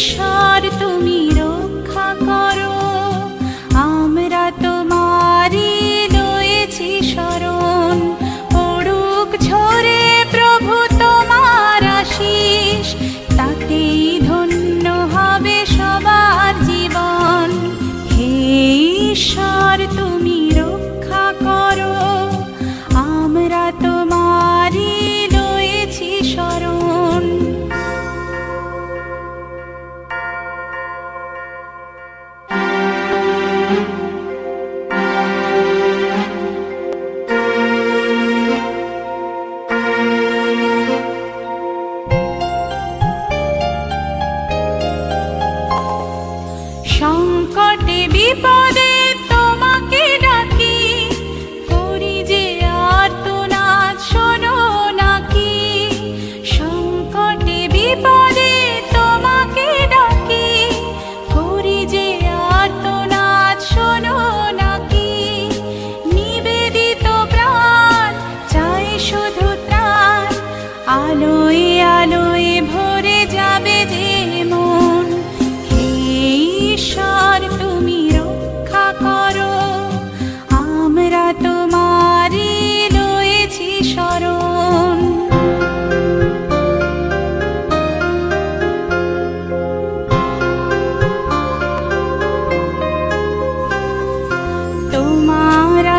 wish I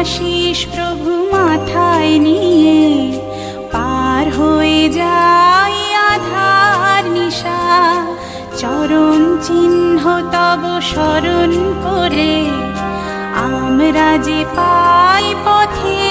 Ashis প্রভু মাথায় নিয়ে, পার হয়ে যাই আধার নিশা। চরণ চিহ্ন তব স্মরণ করে, আমরা যে পাই পথের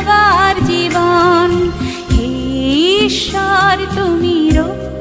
সবার জীবন। ঈশ্বর তুমি রক্ষ